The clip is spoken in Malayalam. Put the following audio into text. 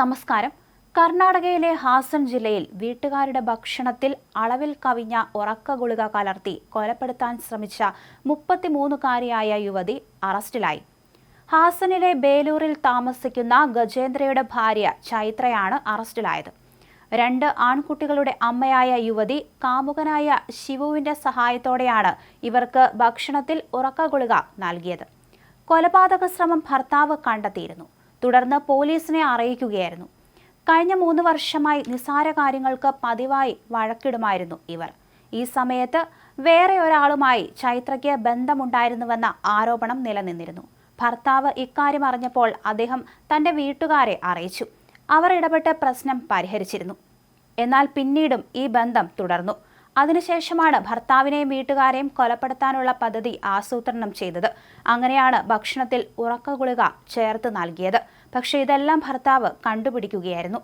നമസ്കാരം. കർണാടകയിലെ ഹാസൻ ജില്ലയിൽ വീട്ടുകാരുടെ ഭക്ഷണത്തിൽ അളവിൽ കവിഞ്ഞ ഉറക്ക ഗുളിക കലർത്തി കൊലപ്പെടുത്താൻ ശ്രമിച്ച മുപ്പത്തിമൂന്നുകാരിയായ യുവതി അറസ്റ്റിലായി. ഹാസനിലെ ബേലൂരിൽ താമസിക്കുന്ന ഗജേന്ദ്രയുടെ ഭാര്യ ചൈത്രയാണ് അറസ്റ്റിലായത്. രണ്ട് ആൺകുട്ടികളുടെ അമ്മയായ യുവതി കാമുകനായ ശിവുവിന്റെ സഹായത്തോടെയാണ് ഇവർക്ക് ഭക്ഷണത്തിൽ ഉറക്ക ഗുളിക നൽകിയത്. കൊലപാതക ശ്രമം ഭർത്താവ് കണ്ടെത്തിയിരുന്നു. തുടർന്ന് പോലീസിനെ അറിയിക്കുകയായിരുന്നു. കഴിഞ്ഞ മൂന്ന് വർഷമായി നിസാര കാര്യങ്ങൾക്ക് പതിവായി വഴക്കിടുമായിരുന്നു ഇവർ. ഈ സമയത്ത് വേറെ ഒരാളുമായി ചൈത്രയ്ക്ക് ബന്ധമുണ്ടായിരുന്നുവെന്ന ആരോപണം നിലനിന്നിരുന്നു. ഭർത്താവ് ഇക്കാര്യം അറിഞ്ഞപ്പോൾ അദ്ദേഹം തന്റെ വീട്ടുകാരെ അറിയിച്ചു. അവർ ഇടപെട്ട് പ്രശ്നം പരിഹരിച്ചിരുന്നു. എന്നാൽ പിന്നീടും ഈ ബന്ധം തുടർന്നു. അതിനുശേഷമാണ് ഭർത്താവിനെയും വീട്ടുകാരെയും കൊലപ്പെടുത്താനുള്ള പദ്ധതി ആസൂത്രണം ചെയ്തത്. അങ്ങനെയാണ് ഭക്ഷണത്തിൽ ഉറക്ക ഗുളിക ചേർത്ത് നൽകിയത്. പക്ഷേ ഇതെല്ലാം ഭർത്താവ് കണ്ടുപിടിക്കുകയായിരുന്നു.